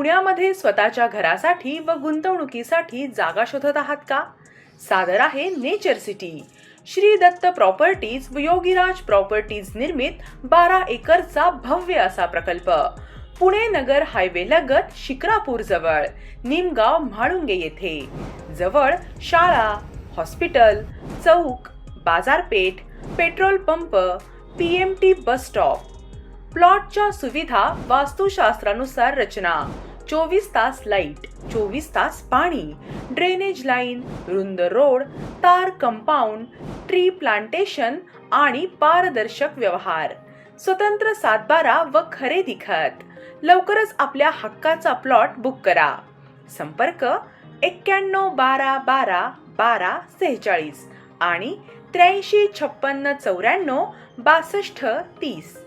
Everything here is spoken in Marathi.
पुण्यामध्ये स्वतःच्या घरासाठी व गुंतवणुकीसाठी जागा शोधत आहात का? सादर आहे nature city. Shri Datta properties व योगीराज प्रॉपर्टीज निर्मित बारा एकरचा भव्य असा प्रकल्प. पुणे नगर हायवे लगत शिक्रापूर जवळ निमगाव म्हाळुंगे येथे. जवळ शाळा हॉस्पिटल चौक बाजारपेठ petrol pump P M T bus stop. प्लॉटच्या सुविधा वास्तुशास्त्रानुसार रचना. चोवीस तास लाइट चोवीस तास पाणी. ड्रेनेज लाईन रुंद रोड तार कंपाऊंड ट्री प्लांटेशन आणि पारदर्शक व्यवहार. स्वतंत्र सातबारा व खरेदी खत लवकरच आपल्या हक्काचा प्लॉट बुक करा. संपर्क एक्क्याण्णव बारा बारा बारा सेहेचाळीस आणि त्र्याऐंशी छप्पन्न चौऱ्याण्णव बासष्ट तीस.